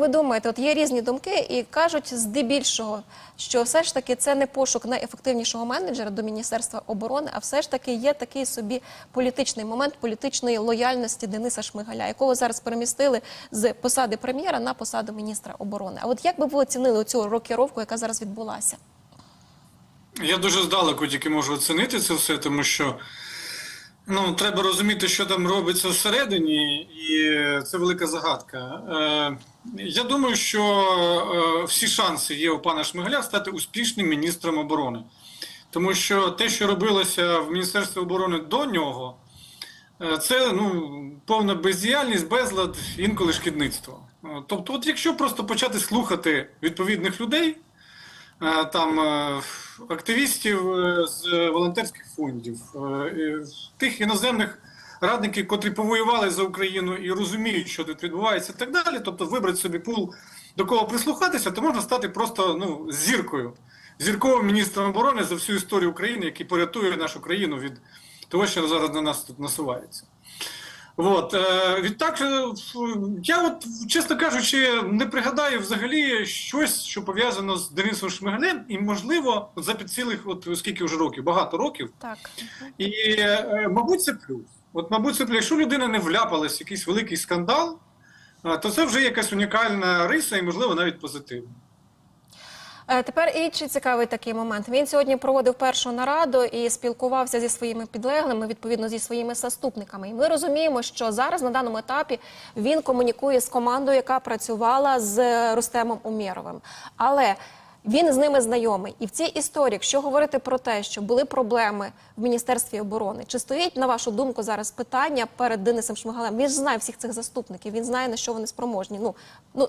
ви думаєте, от є різні думки, і кажуть здебільшого, що все ж таки це не пошук найефективнішого менеджера до Міністерства оборони, а все ж таки є такий собі політичний момент політичної лояльності Дениса Шмигаля, якого зараз перемістили з посади прем'єра на посаду міністра оборони. А от як би ви оцінили цю рокіровку, яка зараз відбулася? Я дуже здалеку тільки можу оцінити це все, тому що ну, треба розуміти, що там робиться всередині, і це велика загадка. Е, я думаю, що е, всі шанси є у пана Шмигаля стати успішним міністром оборони. Тому що те, що робилося в Міністерстві оборони до нього, е, це ну, повна бездіяльність, безлад, інколи шкідництво. Е, Тобто, от якщо просто почати слухати відповідних людей, е, там е, активістів е, з волонтерських фондів, е, е, тих іноземних радників, котрі повоювали за Україну і розуміють, що тут відбувається, і так далі. Тобто, вибрати собі пул до кого прислухатися, то можна стати просто ну, зіркою, зірковим міністром оборони за всю історію України, який порятує нашу країну від того, що зараз на нас тут насувається. От, е, відтак, е, я от, чесно кажучи, не пригадаю взагалі щось, що пов'язано з Денисом Шмигалем, і можливо, за під цілих, от скільки вже років, багато років, Так. і, е, мабуть, це плюс. От, мабуть, це плюс. Якщо людина не вляпалась в якийсь великий скандал, то це вже якась унікальна риса і, можливо, навіть позитивна. Е, Тепер інший цікавий такий момент. Він сьогодні проводив першу нараду і спілкувався зі своїми підлеглими, відповідно зі своїми заступниками. І ми розуміємо, що зараз на даному етапі він комунікує з командою, яка працювала з Рустемом Умєровим. Але він з ними знайомий, і в цій історії, якщо говорити про те, що були проблеми в міністерстві оборони, чи стоїть на вашу думку зараз питання перед Денисом Шмигалем? Він ж знає всіх цих заступників, він знає на що вони спроможні. Ну ну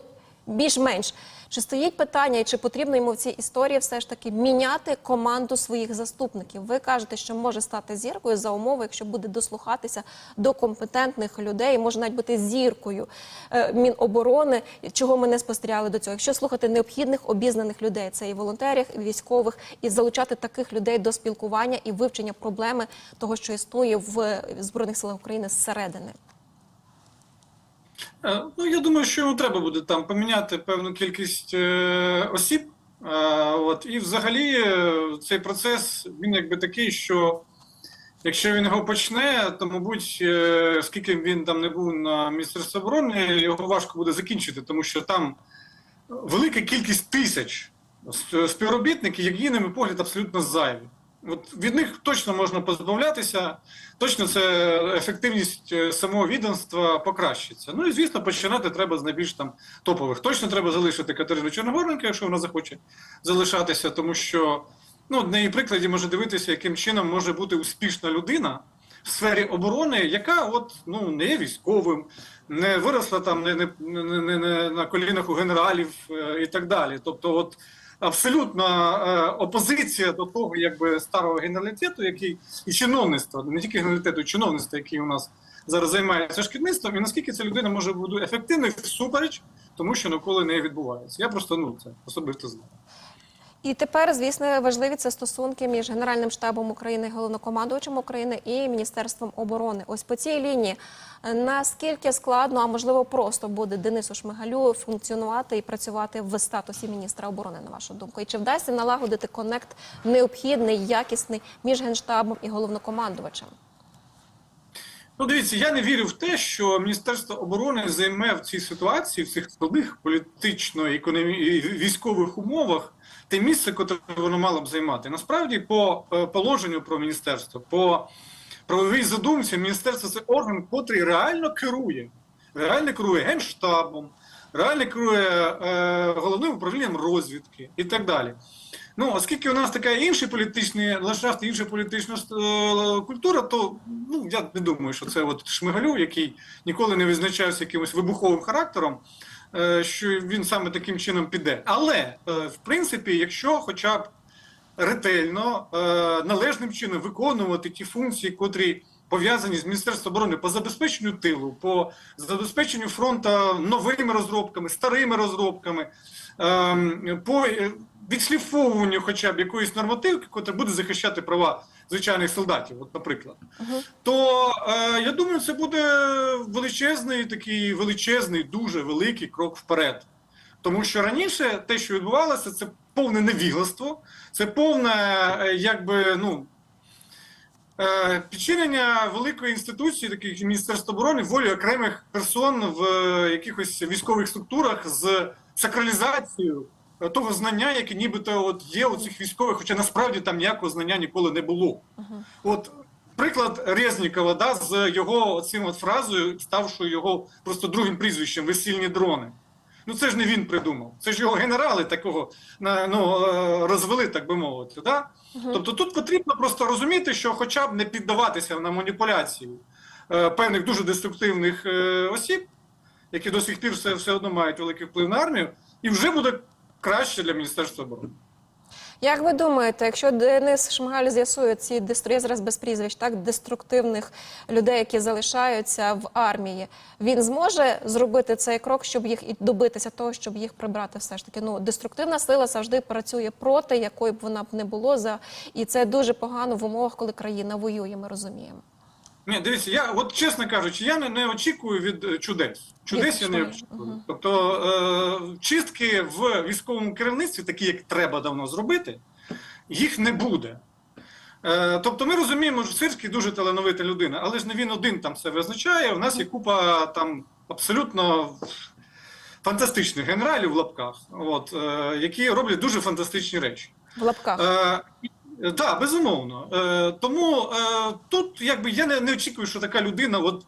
більш-менш чи стоїть питання, і чи потрібно йому в цій історії все ж таки міняти команду своїх заступників? Ви кажете, що може стати зіркою за умови, якщо буде дослухатися до компетентних людей, може навіть бути зіркою е, Міноборони, чого ми не спостерігали до цього. Якщо слухати необхідних обізнаних людей, це і волонтерів, і військових, і залучати таких людей до спілкування і вивчення проблеми того, що існує в збройних силах України зсередини. Е, Ну, я думаю, що йому треба буде там поміняти певну кількість е, осіб. Е, от, і взагалі цей процес він якби такий, що якщо він його почне, то, мабуть, скільки він там не був на Міністерстві оборони, його важко буде закінчити, тому що там велика кількість тисяч співробітників, які, на мій погляд, абсолютно зайві. От від них точно можна позбавлятися, точно це ефективність е, самого відомства покращиться. Ну і звісно, починати треба з найбільш там топових. Точно треба залишити Катерину Чорногоренко, якщо вона захоче залишатися, тому що ну, на її прикладі може дивитися, яким чином може бути успішна людина в сфері оборони, яка от ну не є військовим, не виросла там не, не, не, не, не на колінах у генералів е, і так далі. Тобто, от абсолютна е, опозиція до того, якби старого генералітету, який і чиновництва, не тільки генералітету, і чиновництва, який у нас зараз займається шкідництвом, і наскільки ця людина може бути ефективною всупереч, тому що ніколи не відбувається. Я просто ну це особисто знаю. І тепер, звісно, важливі це стосунки між Генеральним штабом України, головнокомандувачем України і Міністерством оборони. Ось по цій лінії наскільки складно, а можливо просто буде Денису Шмигалю функціонувати і працювати в статусі міністра оборони, на вашу думку? І чи вдасться налагодити конект необхідний, якісний між генштабом і головнокомандувачем? Ну, дивіться, я не вірю в те, що Міністерство оборони займе в цій ситуації, в цих складних політично економі... військових умовах те місце, яке воно мало б займати. Насправді, по е, положенню про міністерство, по правовій задумці, міністерство це орган, котрий реально керує, реально керує генштабом, реально керує е, головним управлінням розвідки і так далі. Ну, оскільки у нас така інший політичний ландшафт, інша політична е, культура, то ну я не думаю, що це от Шмигалю, який ніколи не визначався якимось вибуховим характером, е, що він саме таким чином піде. Але е, в принципі, якщо хоча б ретельно, належним чином виконувати ті функції, котрі пов'язані з Міністерством оборони по забезпеченню тилу, по забезпеченню фронту новими розробками, старими розробками, ем, по е, відшліфовуванню хоча б якоїсь нормативки, яка буде захищати права звичайних солдатів, от, наприклад, то е, я думаю, це буде величезний такий величезний, дуже великий крок вперед. Тому що раніше те, що відбувалося, це повне невігластво, це повне, е, якби, ну. Е, Підчинення великої інституції, таких Міністерство оборони, волі окремих персон в е, якихось військових структурах з сакралізацією е, того знання, яке нібито от є у цих військових, хоча насправді там ніякого знання ніколи не було. От приклад Резнікова, да, з його цим от фразою, ставшою його просто другим прізвищем весільні дрони. Ну це ж не він придумав. Це ж його генерали такого ну, е, розвели, так би мовити. Да? Тобто тут потрібно просто розуміти, що хоча б не піддаватися на маніпуляції е, певних дуже деструктивних е, осіб, які до сих пір все, все одно мають великий вплив на армію, і вже буде краще для Міністерства оборони. Як ви думаєте, якщо Денис Шмигаль з'ясує ці я зараз без прізвищ, так деструктивних людей, які залишаються в армії, він зможе зробити цей крок, щоб їх і добитися того, щоб їх прибрати? Все ж таки, ну деструктивна сила завжди працює проти, якої б вона б не було за і це дуже погано в умовах, коли країна воює. Ми розуміємо. Ні, дивіться, я от чесно кажучи, я не, не очікую від е, чудес. Чудес я не очікую. Мгм. Тобто е, чистки в військовому керівництві, такі як треба давно зробити, їх не буде. Е, тобто ми розуміємо, що Сирський дуже талановита людина, але ж не він один там все визначає. У нас є купа там абсолютно фантастичних генералів в лапках, от, е, які роблять дуже фантастичні речі. В лапках. Е, так, безумовно. Е, тому е, тут якби я не, не очікую, що така людина, от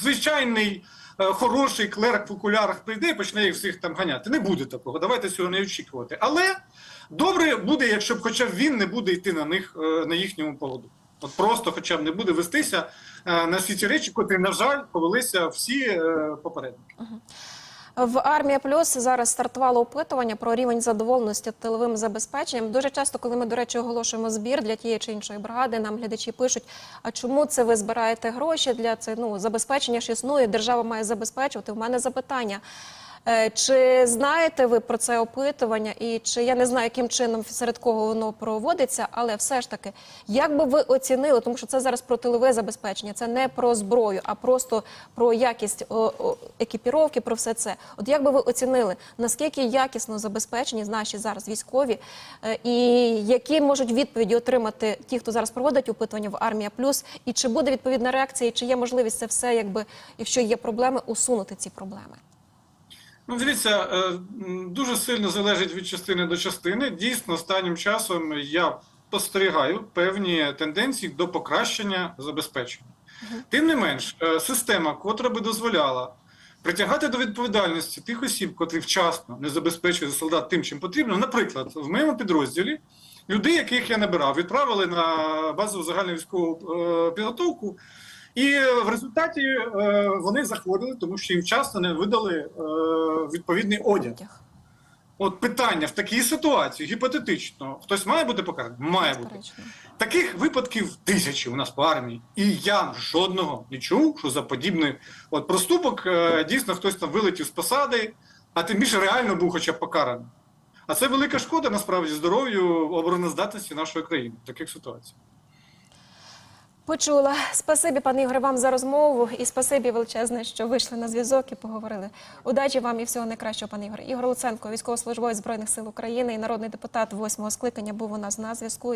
звичайний е, хороший клерк в окулярах прийде і почне їх всіх там ганяти. Не буде такого. Давайте цього не очікувати. Але добре буде, якщо б хоча б він не буде йти на них е, на їхньому поводу. От просто хоча б не буде вестися е, на всі ці речі, котрі, на жаль, повелися всі е, попередники. В армія плюс зараз стартувало опитування про рівень задоволеності тиловим забезпеченням. Дуже часто, коли ми, до речі, оголошуємо збір для тієї чи іншої бригади, нам глядачі пишуть: а чому це ви збираєте гроші для це? Ну забезпечення ж існує, держава має забезпечувати. У мене запитання. Е, Чи знаєте ви про це опитування, і чи я не знаю, яким чином серед кого воно проводиться, але все ж таки, як би ви оцінили, тому що це зараз про тилове забезпечення, це не про зброю, а просто про якість екіпіровки, про все це. От як би ви оцінили, наскільки якісно забезпечені наші зараз військові, е, і які можуть відповіді отримати ті, хто зараз проводить опитування в армія плюс, і чи буде відповідна реакція, і чи є можливість це все, якби якщо є проблеми, усунути ці проблеми? Ну, дивіться, е, дуже сильно залежить від частини до частини. Дійсно, останнім часом я спостерігаю певні тенденції до покращення забезпечення. Тим не менш, е, система, котра би дозволяла притягати до відповідальності тих осіб, котрі вчасно не забезпечують солдат тим, чим потрібно. Наприклад, в моєму підрозділі людей, яких я набирав, відправили на базову загальну військову е, підготовку. І в результаті е, вони захворіли, тому що їм вчасно не видали е, відповідний одяг. От питання в такій ситуації, гіпотетично, хтось має бути покараний? Має бути. Таких випадків тисячі у нас по армії. І я жодного не чув, що за подібний от проступок е, дійсно хтось там вилетів з посади, а тим більше реально був хоча б покараний. А це велика шкода насправді здоров'ю обороноздатності нашої країни в таких ситуаціях. Почула. Спасибі, пане Ігоре, вам за розмову і спасибі величезне, що вийшли на зв'язок і поговорили. Удачі вам і всього найкращого, пане Ігоре. Ігор Луценко, військовослужбовець Збройних сил України і народний депутат восьмого скликання, був у нас на зв'язку.